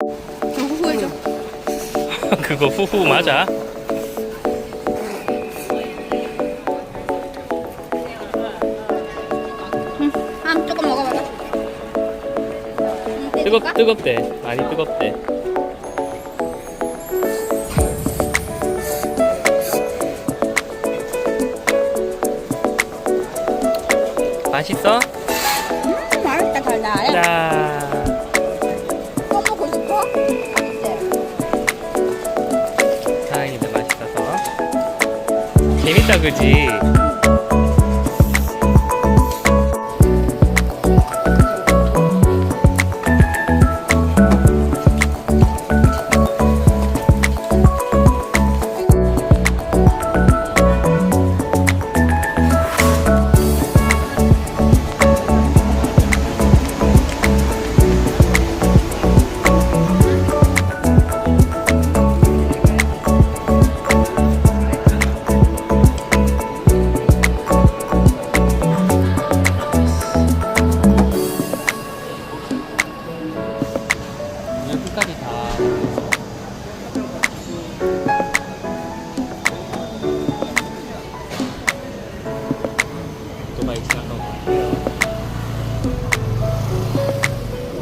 저 후후해줘. 그거 후후 맞아? 응. 한 조금 먹어봐봐. 응, 뜨겁? 뜨겁대. 많이 뜨겁대. 맛있어? 음, 맛있다 달달해. 자, 재밌다 그지? 끝까지 다.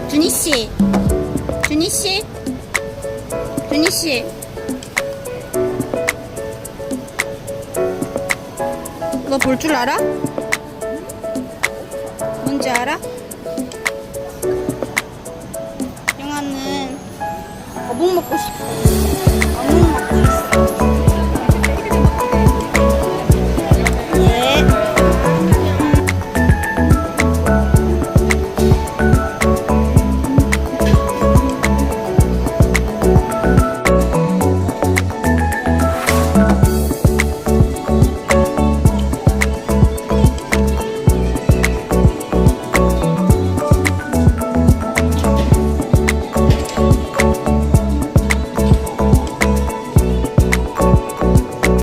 준희 씨. 준희 씨. 준희 씨. 너 볼 줄 알아? 뭔지 알아? 어묵 먹고 싶어. 어묵 먹고 있어.